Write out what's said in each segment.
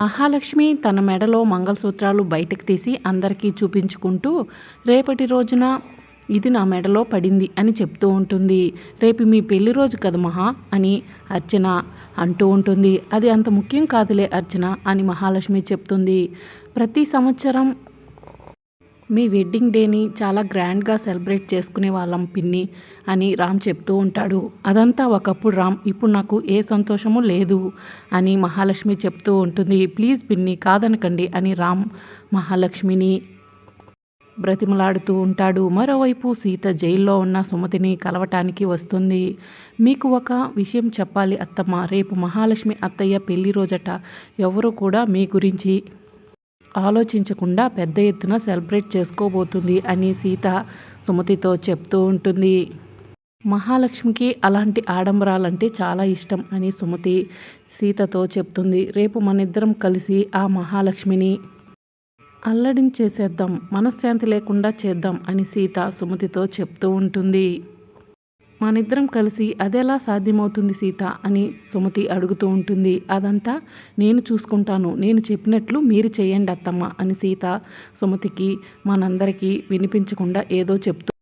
మహాలక్ష్మి తన మెడలో మంగళసూత్రాలు బయటకు తీసి అందరికీ చూపించుకుంటూ రేపటి రోజున ఇది నా మెడలో పడింది అని చెప్తూ ఉంటుంది. రేపు మీ పెళ్ళి రోజు కదా మహా అని అర్చన అంటూ ఉంటుంది. అది అంత ముఖ్యం కాదులే అర్చన అని మహాలక్ష్మి చెప్తుంది. ప్రతి సంవత్సరం మీ వెడ్డింగ్ డేని చాలా గ్రాండ్గా సెలబ్రేట్ చేసుకునే వాళ్ళం పిన్ని అని రామ్ చెప్తూ ఉంటాడు. అదంతా ఒకప్పుడు రామ్ ఇప్పుడు నాకు ఏ సంతోషము లేదు అని మహాలక్ష్మి చెప్తూ ఉంటుంది. ప్లీజ్ పిన్ని కాదనకండి అని రామ్ మహాలక్ష్మిని బ్రతిమలాడుతూ ఉంటాడు. మరోవైపు సీత జైల్లో ఉన్న సుమతిని కలవటానికి వస్తుంది. మీకు ఒక విషయం చెప్పాలి అత్తమ్మ. రేపు మహాలక్ష్మి అత్తయ్య పెళ్ళి రోజట ఎవరు కూడా మీ గురించి ఆలోచించకుండా పెద్ద ఎత్తున సెలబ్రేట్ చేసుకోబోతుంది అని సీత సుమతితో చెప్తూ ఉంటుంది. మహాలక్ష్మికి అలాంటి ఆడంబరాలంటే చాలా ఇష్టం అని సుమతి సీతతో చెప్తుంది. రేపు మనిద్దరం కలిసి ఆ మహాలక్ష్మిని అల్లడించేసేద్దాం మనశ్శాంతి లేకుండా చేద్దాం అని సీత సుమతితో చెప్తూ ఉంటుంది. మనిద్దరం కలిసి అదెలా సాధ్యమవుతుంది సీత అని సుమతి అడుగుతూ ఉంటుంది. అదంతా నేను చూసుకుంటాను. నేను చెప్పినట్లు మీరు చేయండి అత్తమ్మ అని సీత సుమతికి మనందరికీ వినిపించకుండా ఏదో చెప్తూ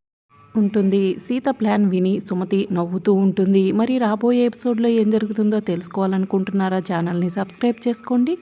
ఉంటుంది. సీత ప్లాన్ విని సుమతి నవ్వుతూ ఉంటుంది. మరి రాబోయే ఎపిసోడ్లో ఏం జరుగుతుందో తెలుసుకోవాలనుకుంటున్నారా? ఛానల్ని సబ్స్క్రైబ్ చేసుకోండి.